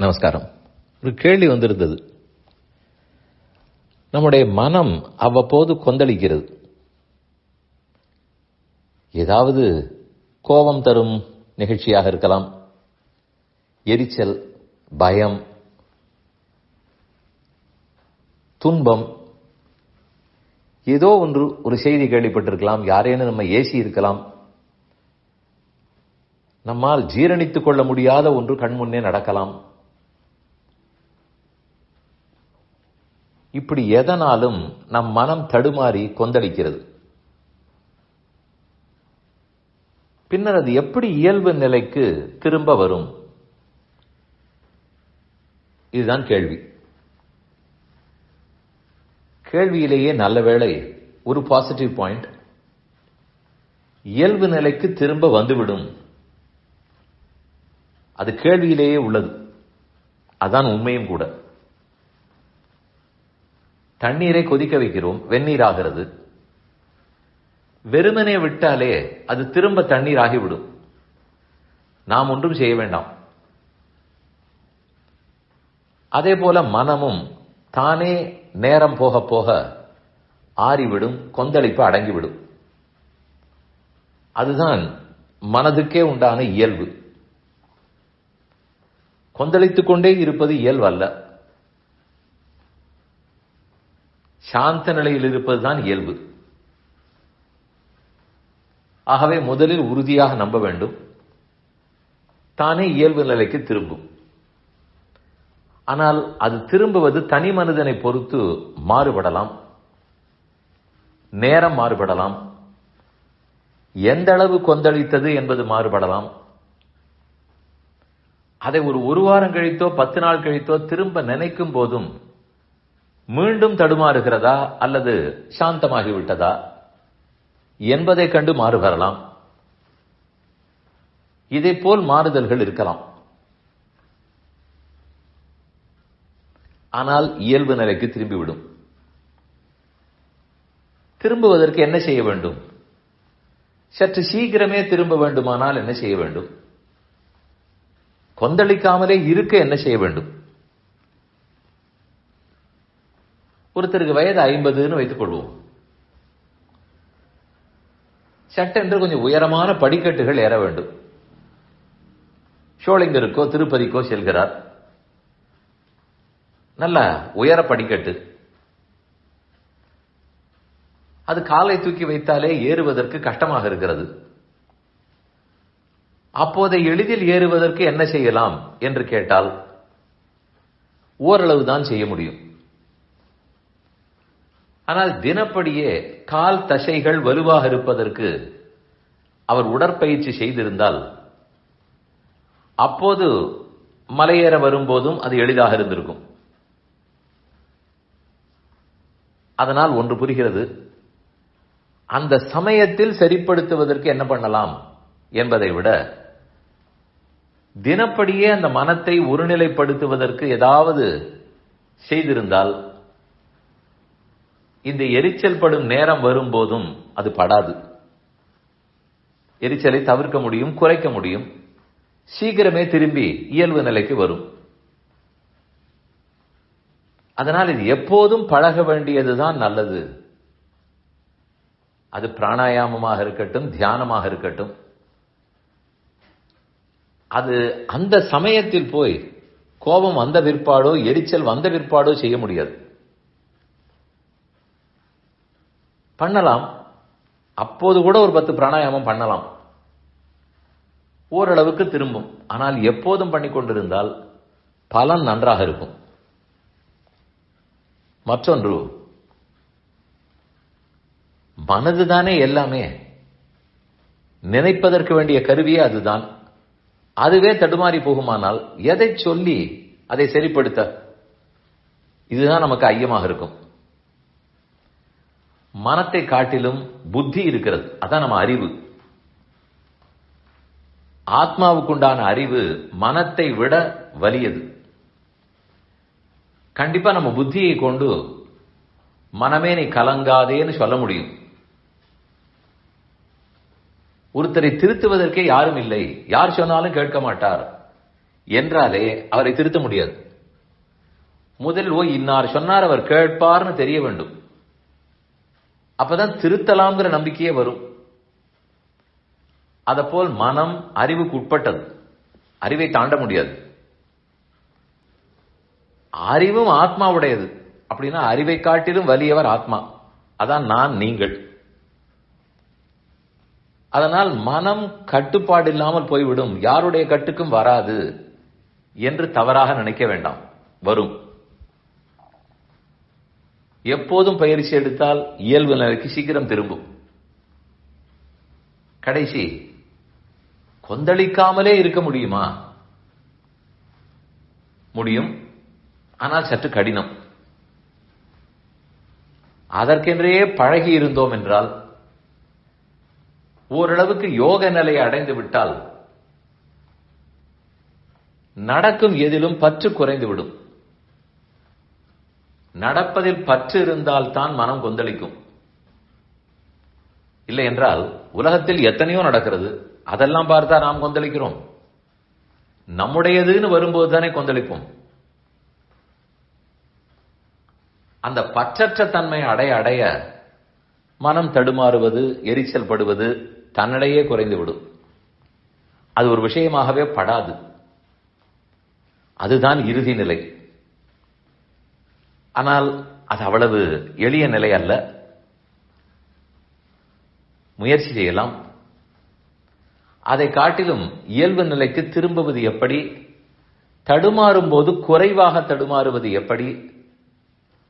நமஸ்காரம். ஒரு கேள்வி வந்திருந்தது. நம்முடைய மனம் அவ்வப்போது கொந்தளிக்கிறது. ஏதாவது கோபம் தரும் நிகழ்ச்சியாக இருக்கலாம். எரிச்சல் பயம் துன்பம். ஏதோ ஒன்று ஒரு செய்தி கேள்விப்பட்டிருக்கலாம். யாரேனும் நம்ம ஏசி இருக்கலாம். நம்மால் ஜீரணித்துக் கொள்ள முடியாத ஒன்று கண்முன்னே நடக்கலாம். இப்படி எதனாலும் நம் மனம் தடுமாறி கொந்தளிக்கிறது. பின்னர் அது எப்படி இயல்பு நிலைக்கு திரும்ப வரும்? இதுதான் கேள்வி. கேள்வியிலேயே நல்ல வேளை ஒரு பாசிட்டிவ் பாயிண்ட் இயல்பு நிலைக்கு திரும்ப வந்துவிடும். அது கேள்வியிலேயே உள்ளது. அதான் உண்மையும் கூட. தண்ணீரை கொதிக்க வைக்கிறோம் வெந்நீர் ஆகிறது. வெறுமனே விட்டாலே அது திரும்ப தண்ணீர் ஆகிவிடும். நாம் ஒன்றும் செய்ய வேண்டாம். அதே போல மனமும் தானே நேரம் போக போக ஆறிவிடும் கொந்தளிப்பு அடங்கிவிடும். அதுதான் மனதுக்கே உண்டான இயல்பு. கொந்தளித்துக் கொண்டே இருப்பது இயல்பு அல்ல. சாந்த நிலையில் இருப்பதுதான் இயல்பு. ஆகவே முதலில் உறுதியாக நம்ப வேண்டும். தானே இயல்பு நிலைக்கு திரும்பும். ஆனால் அது திரும்புவது தனி மனிதனை பொறுத்து மாறுபடலாம். நேரம் மாறுபடலாம். எந்த அளவு கொந்தளித்தது என்பது மாறுபடலாம். அதை ஒரு ஒரு வாரம் கழித்தோ பத்து நாள் கழித்தோ திரும்ப நினைக்கும் போதும் மீண்டும் தடுமாறுகிறதா அல்லது சாந்தமாகிவிட்டதா என்பதை கண்டு மாறுபெறலாம் இதே போல் மாறுதல்கள் இருக்கலாம். ஆனால் இயல்பு நிலைக்கு திரும்பிவிடும். திரும்புவதற்கு என்ன செய்ய வேண்டும்? சற்று சீக்கிரமே திரும்ப வேண்டுமானால் என்ன செய்ய வேண்டும்? கொந்தளிக்காமலே இருக்க என்ன செய்ய வேண்டும்? ஒருத்தருக்கு வயது ஐம்பதுன்னு வைத்துக் கொள்வோம் சட்டென்று கொஞ்சம் உயரமான படிக்கட்டுகள் ஏற வேண்டும். சோளிங்கருக்கோ திருப்பதிக்கோ செல்கிறார். நல்ல உயர படிக்கட்டு. அது காலை தூக்கி வைத்தாலே ஏறுவதற்கு கஷ்டமாக இருக்கிறது. அப்போதை எளிதில் ஏறுவதற்கு என்ன செய்யலாம் என்று கேட்டால் ஓரளவு தான் செய்ய முடியும். ஆனால் தினப்படியே கால் தசைகள் வலுவாக இருப்பதற்கு அவர் உடற்பயிற்சி செய்திருந்தால் அப்போது மலையேற வரும்போதும் அது எளிதாக இருந்திருக்கும். அதனால் ஒன்று புரிகிறது. அந்த சமயத்தில் சரிப்படுத்துவதற்கு என்ன பண்ணலாம் என்பதை விட தினப்படியே அந்த மனத்தை ஒருநிலைப்படுத்துவதற்கு ஏதாவது செய்திருந்தால் இந்த எரிச்சல் படும் நேரம் வரும்போதும் அது படாது. எரிச்சலை தவிர்க்க முடியும் குறைக்க முடியும். சீக்கிரமே திரும்பி இயல்பு நிலைக்கு வரும். அதனால் இது எப்போதும் பழக வேண்டியதுதான் நல்லது. அது பிராணாயாமமாக இருக்கட்டும் தியானமாக இருக்கட்டும். அது அந்த சமயத்தில் போய் கோபம் வந்த பிற்பாடோ எரிச்சல் வந்த பிற்பாடோ செய்ய முடியாது. பண்ணலாம். அப்போது கூட ஒரு பத்து பிராணாயாமம் பண்ணலாம். ஓரளவுக்கு திரும்பும். ஆனால் எப்போதும் பண்ணி கொண்டிருந்தால் பலன் நன்றாக இருக்கும். மற்றொன்று மனதுதானே எல்லாமே. நினைப்பதற்கு வேண்டிய கருவியே அதுதான். அதுவே தடுமாறி போகுமானால் எதை சொல்லி அதை சரிப்படுத்த? இதுதான் நமக்கு ஐயமாக இருக்கும். மனத்தை காட்டிலும் புத்தி இருக்கிறது. அதான் நம்ம அறிவு. ஆத்மாவுக்குண்டான அறிவு மனத்தை விட வலியது. கண்டிப்பா நம்ம புத்தியை கொண்டு மனமே நீ கலங்காதேன்னு சொல்ல முடியும். ஒருத்தரை திருத்துவதற்கே யாரும் இல்லை. யார் சொன்னாலும் கேட்க மாட்டார். என்றாலே அவரை திருத்த முடியாது. முதலில் ஓ இன்னார் சொன்னார் அவர் கேட்பார்னு தெரிய வேண்டும். அப்பதான் திருத்தலாம்ங்கிற நம்பிக்கையே வரும். போல் மனம் அறிவுக்கு உட்பட்டது. அறிவை தாண்ட முடியாது. அறிவும் ஆத்மாவுடையது. அப்படின்னா அறிவை காட்டிலும் வலியவர் ஆத்மா. அதான் நான் நீங்கள். அதனால் மனம் கட்டுப்பாடு இல்லாமல் போய்விடும். யாருடைய கட்டுக்கும் வராது என்று தவறாக நினைக்க வேண்டாம். வரும். எப்போதும் பயிற்சி எடுத்தால் இயல்பு நிலைக்கு சீக்கிரம் திரும்பும். கடைசி கொந்தளிக்காமலே இருக்க முடியுமா? முடியும். ஆனால் சற்று கடினம். அதற்கென்றே பழகி இருந்தோம் என்றால் ஓரளவுக்கு யோக நிலையை அடைந்து விட்டால் நடக்கும் எதிலும் பற்று குறைந்துவிடும் நடப்பதில் பற்று இருந்தால் தான் மனம் கொந்தளிக்கும். இல்லை என்றால் உலகத்தில் எத்தனையோ நடக்கிறது அதெல்லாம் பார்த்தா நாம் கொந்தளிக்கிறோம். நம்முடையதுன்னு வரும்போது தானே கொந்தளிப்போம். அந்த பற்றற்ற தன்மை அடைய அடைய மனம் தடுமாறுவது எரிச்சல் படுவது தன்னிடையே குறைந்துவிடும். அது ஒரு விஷயமாகவே படாது. அதுதான் இறுதி நிலை. ஆனால் அது அவ்வளவு எளிய நிலை அல்ல. முயற்சி செய்யலாம். அதை காட்டிலும் இயல்பு நிலைக்கு திரும்புவது எப்படி? தடுமாறும் போது குறைவாக தடுமாறுவது எப்படி?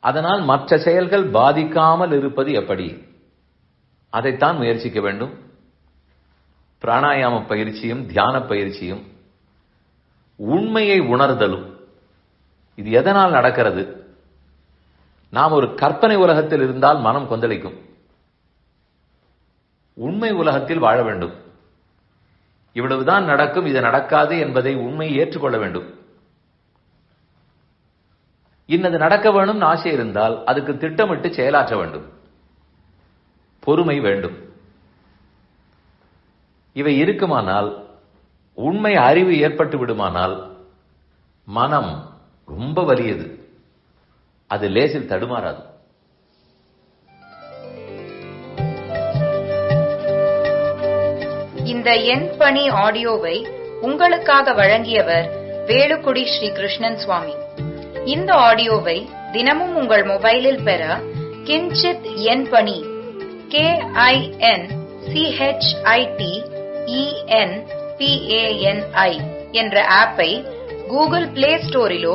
அதனால் மற்ற செயல்கள் பாதிக்காமல் இருப்பது எப்படி? அதைத்தான் முயற்சிக்க வேண்டும். பிராணாயாம பயிற்சியும் தியான பயிற்சியும் உண்மையை உணர்தலும். இது எதனால் நடக்கிறது? நாம் ஒரு கற்பனை உலகத்தில் இருந்தால் மனம் கொந்தளிக்கும். உண்மை உலகத்தில் வாழ வேண்டும். இவ்வளவுதான் நடக்கும் இது நடக்காது என்பதை உண்மையை ஏற்றுக்கொள்ள வேண்டும். இன்னது நடக்க வேணும்னு ஆசை இருந்தால் அதுக்கு திட்டமிட்டு செயலாற்ற வேண்டும். பொறுமை வேண்டும். இவை இருக்குமானால் உண்மை அறிவு ஏற்பட்டு விடுமானால் மனம் ரொம்ப வலியது. அது லேசில் தடுமாறாது. இந்த எண் பணி ஆடியோவை உங்களுக்காக வழங்கியவர் வேலுக்குடி ஸ்ரீ கிருஷ்ணன் சுவாமி. இந்த ஆடியோவை தினமும் உங்கள் மொபைலில் பெற கிஞ்சித் எண் பணி கே ஐ என் சிஹெச்ஐடி இஎன் பிஏஎன்ஐ என்ற ஆப்பை கூகுள் பிளே ஸ்டோரிலோ